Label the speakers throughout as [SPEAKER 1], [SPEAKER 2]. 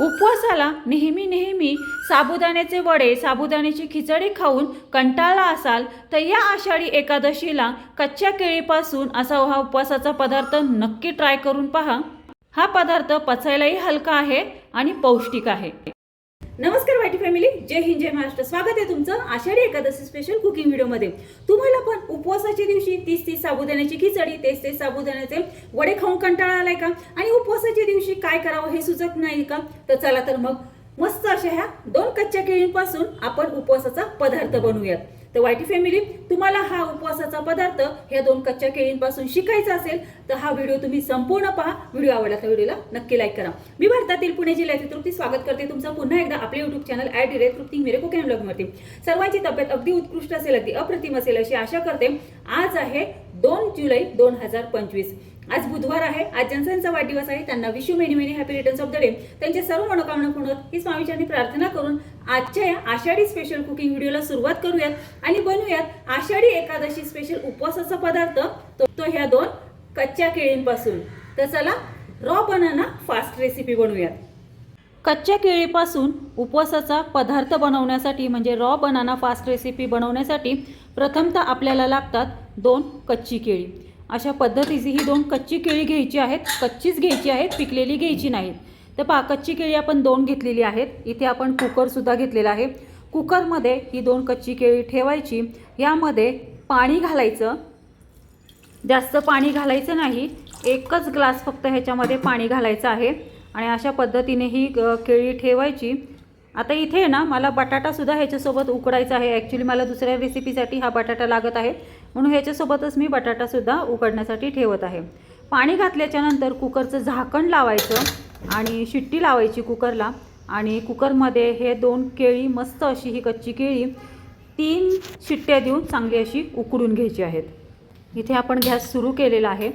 [SPEAKER 1] उपवासाला नेहमी नेहमी साबुदाण्याचे वडे साबुदाण्याची खिचडी खाऊन कंटाळला असाल तर या आषाढी एकादशीला कच्च्या केळीपासून असा हा उपवासाचा पदार्थ नक्की ट्राय करून पहा. हा पदार्थ पचायलाही हलका आहे आणि पौष्टिक आहे. नमस्कार वाटी फॅमिली जय हिंद जय महाराष्ट्र. स्वागत आहे तुमचं आषाढी एकादशी स्पेशल कुकिंग व्हिडिओमध्ये तुम्हाला पण उपवासाच्या दिवशी तीस तीस साबुदाण्याची खिचडी तेच तेच साबुदाण्याचे वडे खाऊन कंटाळा आलाय का? आणि उपवासाच्या दिवशी काय करावं हे सुचत नाही का? तर चला तर मग मस्त अशा ह्या दोन कच्च्या केळींपासून आपण उपवासाचा पदार्थ बनवूयात. तर वाईटी फॅमिली तुम्हाला हा उपवासाचा पदार्थ ह्या दोन कच्च्या केळींपासून शिकायचा असेल तर हा व्हिडिओ तुम्ही संपूर्ण पहा. व्हिडिओ आवडला तर व्हिडिओला नक्की लाईक करा. मी भारतातील पुणे जिल्ह्यातील तृप्ती स्वागत करते. तुमचं पुन्हा एकदा आपले युट्यूब चॅनल ॲड डिरे तृप्ती मेरे कुकिंग ब्लॉगमध्ये सर्वांची तब्येत अगदी उत्कृष्ट असेल अगदी अप्रतिम असेल अशी आशा करते. आज आहे दोन जुलै दोन हजार पंचवीस. आज बुधवार आहे आज ज्यांचा वाढदिवस आहे. त्यांना विश्व many many happy returns of the day त्यांच्या सर्व मनोकामना पूर्ण ही स्वामीचरणी प्रार्थना करून आजच्या या आषाढी स्पेशल कुकिंग व्हिडिओला सुरुवात करूयात आणि बनवूयात आषाढी एकादशी स्पेशल उपवासाचा पदार्थ. तो तो ह्या दोन कच्च्या केळींपासून. तर चला रॉ बनाना फास्ट रेसिपी बनवूयात कच्च्या केळीपासून उपवासाचा पदार्थ बनवण्यासाठी म्हणजे रॉ बनाना फास्ट रेसिपी बनवण्यासाठी प्रथमतः आपल्याला लागतात दोन कच्ची केळी. अशा पद्धतीची ही दोन कच्ची केळी घ्यायची आहेत. कच्चीच घ्यायची आहेत पिकलेली घ्यायची नाहीत. तर पा कच्ची केळी आपण दोन घेतलेली आहेत. इथे आपण कुकरसुद्धा घेतलेला आहे. कुकरमध्ये ही दोन कच्ची केळी ठेवायची. यामध्ये पाणी घालायचं. जास्त पाणी घालायचं नाही. एकच ग्लास फक्त ह्याच्यामध्ये पाणी घालायचं आहे. आणि अशा पद्धतीने ही केळी ठेवायची. आता इथे ना मला बटाटासुद्धा ह्याच्यासोबत उकडायचा आहे. ॲक्च्युली मला दुसऱ्या रेसिपीसाठी हा बटाटा लागत आहे. म्हणून ह्याच्यासोबतच मी बटाटासुद्धा उकडण्यासाठी ठेवत आहे. पाणी घातल्याच्यानंतर कुकरचं झाकण लावायचं आणि शिट्टी लावायची कुकरला आणि कुकरमध्ये हे दोन केळी मस्त अशी ही कच्ची केळी तीन शिट्ट्या देऊन चांगली अशी उकडून घ्यायची आहेत. इथे आपण गॅस सुरू केलेला आहे.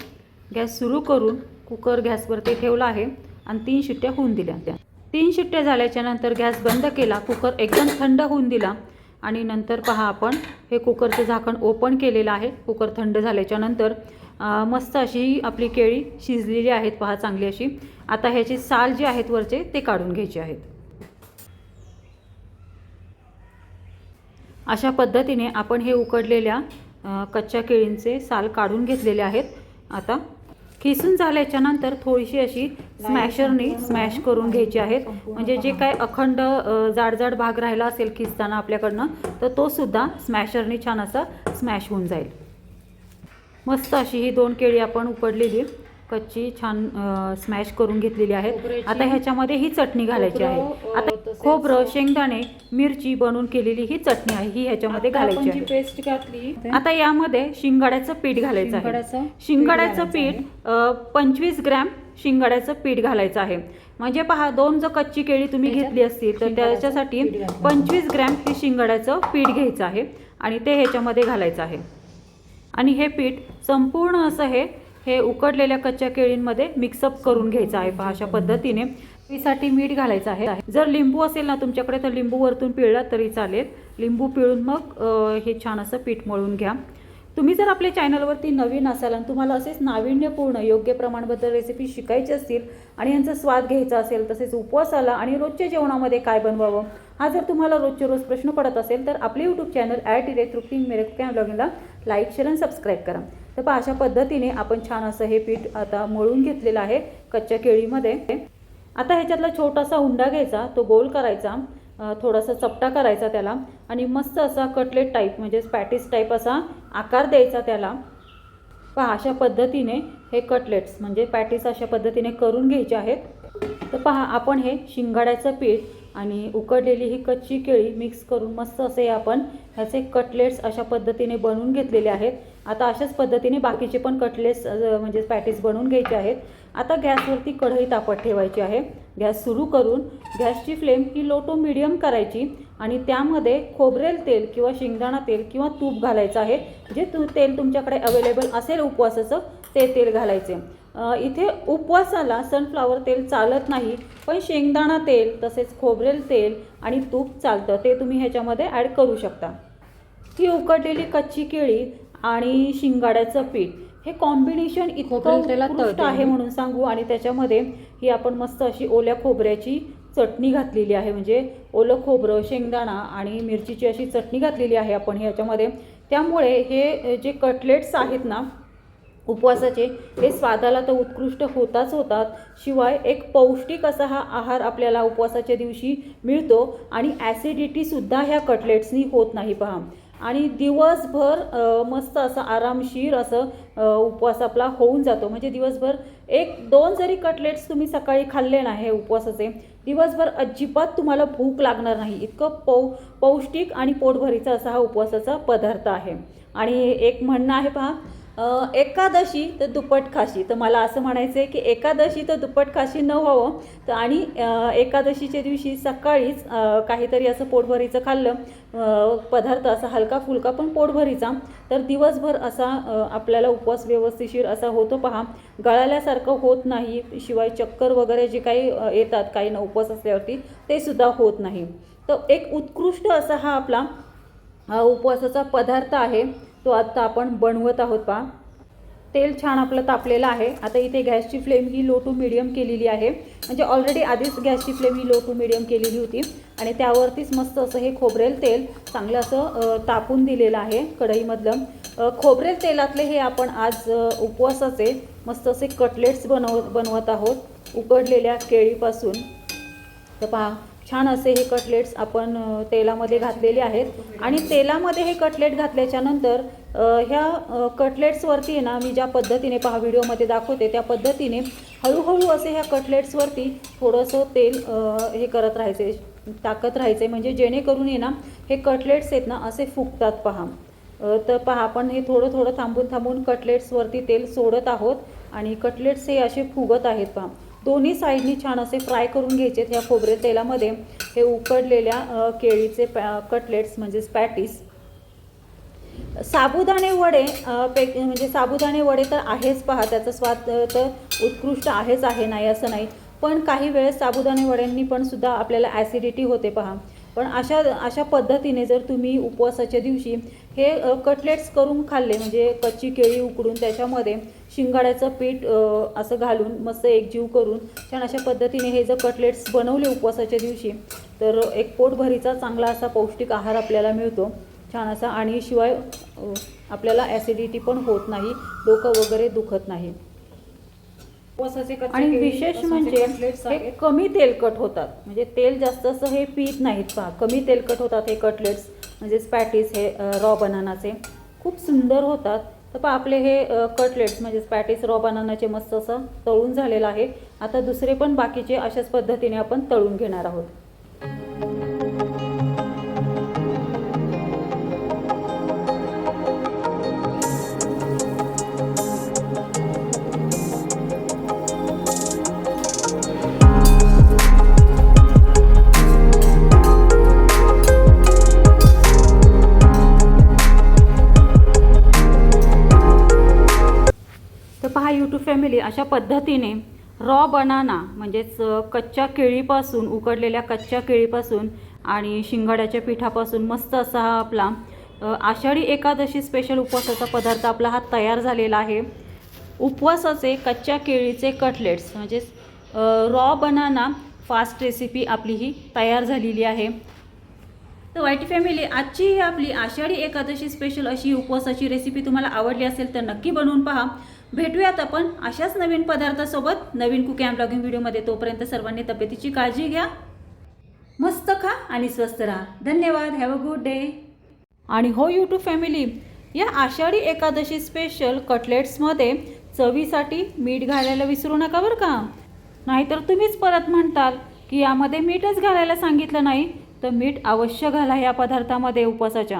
[SPEAKER 1] गॅस सुरू करून कुकर गॅसवरती ठेवला आहे आणि तीन शिट्ट्या होऊन दिल्या त्या. तीन शिट्ट्या झाल्याच्यानंतर गॅस बंद केला. कुकर एकदम थंड होऊन दिला. आणि नंतर पहा आपण हे कुकरचं झाकण ओपन केलेलं आहे. कुकर थंड झाल्याच्यानंतर मस्त अशी आपली केळी शिजलेली आहेत पहा चांगली अशी. आता ह्याची साल जे आहेत वरचे ते काढून घ्यायचे आहेत. अशा पद्धतीने आपण हे उकडलेल्या कच्च्या केळींचे साल काढून घेतलेले आहेत. आता खिसून झाल्याच्यानंतर थोडीशी अशी स्मॅशरने स्मॅश करून घ्यायची आहेत. म्हणजे जे काय अखंड अ, जाड जाड भाग राहिला असेल खिसताना आपल्याकडनं तर तो सुद्धा स्मॅशरने छान असा स्मॅश होऊन जाईल. मस्त अशी ही दोन केळी आपण उकडलेली कच्ची छान स्मॅश करून घेतलेली आहे आता ह्याच्यामध्ये ही चटणी घालायची आहे. आता खोबरं शेंगदाणे मिरची बनवून केलेली ही चटणी आहे ही ह्याच्यामध्ये घालायची आहे.
[SPEAKER 2] पेस्ट घातली
[SPEAKER 1] आता यामध्ये शिंगाड्याचं पीठ घालायचं आहे.
[SPEAKER 2] शिंगाड्याचं पीठ
[SPEAKER 1] पंचवीस ग्रॅम शिंगाड्याचं पीठ घालायचं आहे. म्हणजे पहा दोन जर कच्ची केळी तुम्ही घेतली असतील तर त्याच्यासाठी. पंचवीस ग्रॅम हे शिंगाड्याचं पीठ घ्यायचं आहे आणि ते ह्याच्यामध्ये घालायचं आहे. आणि हे पीठ संपूर्ण असं हे हे उकडलेल्या कच्च्या केळींमध्ये मिक्सअप करून घ्यायचं आहे पहा अशा पद्धतीने. साठी मीठ घालायचं आहे. जर लिंबू असेल ना तुमच्याकडे तर लिंबू वरतून पिळला तरी चालेल. लिंबू पिळून मग हे छान असं पीठ मळून घ्या. तुम्ही जर आपल्या चॅनलवरती नवीन असाल आणि तुम्हाला असेच नाविन्यपूर्ण योग्य प्रमाणबद्दल रेसिपी शिकायची असतील आणि यांचा स्वाद घ्यायचा असेल तसेच उपवासाला आणि रोजच्या जेवणामध्ये काय बनवावं हा जर तुम्हाला रोजचे रोज प्रश्न पडत असेल तर आपले यूट्यूब चॅनल ॲट इरे तृप्ती मेरे कॅम ब्लॉगिंगला लाईक शेअर आणि सबस्क्राईब करा. तर अशा पद्धतीने आपण छान असं हे पीठ आता मळून घेतलेलं आहे कच्च्या केळीमध्ये. आता ह्याच्यातला छोटासा हुंडा घ्यायचा तो गोल करायचा थोडासा चपटा करायचा त्याला आणि मस्त असा कटलेट टाईप म्हणजेच पॅटीस टाईप असा आकार द्यायचा त्याला. पहा अशा पद्धतीने हे कटलेट्स म्हणजे पॅटीस अशा पद्धतीने करून घ्यायचे आहेत. तर पहा आपण हे शिंगाड्याचं पीठ आणि उकडलेली ही कच्ची केळी मिक्स करून मस्त असे आपण ह्याचे कटलेट्स अशा पद्धतीने बनवून घेतलेले आहेत. आता अशाच पद्धतीने बाकीचे पण कटलेस म्हणजे पॅटीस बनवून घ्यायचे आहेत. आता गॅसवरती कढई तापत ठेवायची आहे. गॅस सुरू करून गॅसची फ्लेम ही लो टू मिडियम करायची आणि त्यामध्ये खोबरेल तेल किंवा शेंगदाणा तेल किंवा तूप घालायचं आहे. जे तू तेल तुमच्याकडे अवेलेबल असेल उपवासाचं ते तेल घालायचे. इथे उपवासाला सनफ्लावर तेल चालत नाही पण शेंगदाणा तेल तसेच खोबरेल तेल आणि तूप चालतं. ते तुम्ही ह्याच्यामध्ये ॲड करू शकता. ही उकडलेली कच्ची केळी आणि शिंगाड्याचं पीठ. हे कॉम्बिनेशन इतकं उत्कृष्ट आहे. म्हणून सांगू. आणि त्याच्यामध्ये ही आपण मस्त अशी ओल्या खोबऱ्याची चटणी घातलेली आहे. म्हणजे ओलं खोबरं शेंगदाणा आणि मिरचीची अशी चटणी घातलेली आहे आपण ह्याच्यामध्ये त्यामुळे हे जे कटलेट्स आहेत ना उपवासाचे हे स्वादाला तर उत्कृष्ट होताच होतात. शिवाय एक पौष्टिक असा हा आहार आपल्याला उपवासाच्या दिवशी मिळतो. आणि ॲसिडिटीसुद्धा ह्या कटलेट्सनी होत नाही पहा. आणि दिवसभर मस्त असं आरामशीर असं उपवास आपला होऊन जातो. म्हणजे दिवसभर एक दोन जरी कटलेट्स तुम्ही सकाळी खाल्ले ना हे उपवासाचे दिवसभर अजिबात तुम्हाला भूक लागणार नाही. इतकं पौ पौष्टिक आणि पोटभरीचा असा हा उपवासाचा पदार्थ आहे. आणि एक म्हणणं आहे पहा एकादशी तर दुप्पट खाशी. तर मला असं म्हणायचं आहे की एकादशी तर दुप्पट खाशी न व्हावं. तर आणि एकादशीच्या दिवशी सकाळीच काहीतरी असं पोटभरीचं खाल्लं पदार्थ असा हलका फुलका पण पोटभरीचा. तर दिवसभर असा आपल्याला उपवास व्यवस्थिशीर असा होतो पहा. गळाल्यासारखं होत नाही शिवाय चक्कर वगैरे जे काही येतात काही ना उपवास असल्यावरती ते सुद्धा होत नाही. तर एक उत्कृष्ट असा हा आपला उपवासाचा पदार्थ आहे. तो आत्ता आपण बनवत आहोत पहा. तेल छान आपलं तापलेलं आहे. आता इथे गॅसची फ्लेम ही लो टू मिडियम केलेली आहे. म्हणजे ऑलरेडी आधीच गॅसची फ्लेम ही लो टू मिडियम केलेली होती. आणि त्यावरतीच मस्त असं हे खोबरेल तेल चांगलं असं तापून दिलेलं आहे कढईमधलं. खोबरेल तेलातले हे आपण आज उपवासाचे मस्त असे कटलेट्स बनव बनवत आहोत. उकडलेल्या केळीपासून. तर पहा छान असे हे कटलेट्स आपण तेलामध्ये घातलेले आहेत. आणि तेलामध्ये हे कटलेट घातल्याच्यानंतर नंतर ह्या कटलेट्सवरती आहे ना मी ज्या पद्धतीने पहा व्हिडिओमध्ये दाखवते त्या पद्धतीने हळूहळू असे ह्या कटलेट्सवरती थोडंसं तेल हे करत राहायचे टाकत राहायचे. म्हणजे जेणेकरून हे ना हे कटलेट्स आहेत ना असे फुगतात पहा. तर पहा आपण हे थोडं थोडं थांबून थांबून कटलेट्सवरती तेल सोडत आहोत. आणि कटलेट्स हे असे फुगत आहेत पहा. दोन्ही साईडनी छान असे फ्राय करून घ्यायचे ह्या खोबरे तेलामध्ये. हे उकडलेल्या केळीचे पॅ कटलेट्स म्हणजेच पॅटीस साबुदाणे वडे पे म्हणजे साबुदाणे वडे तर आहेच पहा त्याचा स्वाद तर उत्कृष्ट आहेच आहे नाही असं नाही. पण काही वेळेस साबुदाणे वड्यांनी पण सुद्धा आपल्याला ॲसिडिटी होते पहा. पण अशा अशा पद्धतीने जर तुम्ही उपवासाच्या दिवशी हे कटलेट्स करून खाल्ले म्हणजे कच्ची केळी उकडून त्याच्यामध्ये शिंगाड्याचं पीठ असं घालून मस्त एकजीव करून छान अशा पद्धतीने हे जर कटलेट्स बनवले उपवासाच्या दिवशी तर एक पोटभरीचा चांगला असा पौष्टिक आहार आपल्याला मिळतो. छान असा आणि शिवाय आपल्याला ॲसिडिटी पण होत नाही डोकं वगैरे दुखत नाही. आणि विशेष म्हणजे हे. कमी तेलकट होतात. म्हणजे तेल जास्त असं हे पीत नाहीत पहा. कमी तेलकट होतात हे कटलेट्स म्हणजेच पॅटीस हे रॉ बनानाचे खूप सुंदर होतात. तर पहा आपले हे कटलेट्स म्हणजेच पॅटीस रॉ बनानाचे मस्त असं तळून झालेलं आहे. आता दुसरे पण बाकीचे अशाच पद्धतीने आपण तळून घेणार आहोत. अशा पद्धतीने रॉ बनाना म्हणजेच कच्च्या केळीपासून उकडलेल्या कच्च्या केळीपासून आणि शिंगाड्याच्या पिठापासून मस्त असा हा आपला आषाढी एकादशी स्पेशल उपवासाचा पदार्थ आपला हा तयार झालेला आहे. उपवासाचे कच्च्या केळीचे कटलेट्स म्हणजेच रॉ बनाना फास्ट रेसिपी आपली ही तयार झालेली आहे. तर वाईट फॅमिली आजची ही आपली आषाढी एकादशी स्पेशल अशी उपवासाची रेसिपी तुम्हाला आवडली असेल तर नक्की बनवून पहा. भेटूयात आपण अशाच नवीन पदार्थासोबत नवीन कुकिंग अँड ब्लॉगिंग व्हिडिओमध्ये. तोपर्यंत सर्वांनी तब्येतीची काळजी घ्या. मस्त खा आणि स्वस्त राहा. धन्यवाद. हॅव अ गुड डे आणि हो यूट्यूब फॅमिली या आषाढी एकादशी स्पेशल कटलेट्समध्ये चवीसाठी मीठ घालायला विसरू नका बरं का? नाहीतर तुम्हीच परत म्हणताल की यामध्ये मीठच घालायला सांगितलं नाही. तर मीठ अवश्य घाला या पदार्थामध्ये उपवासाच्या.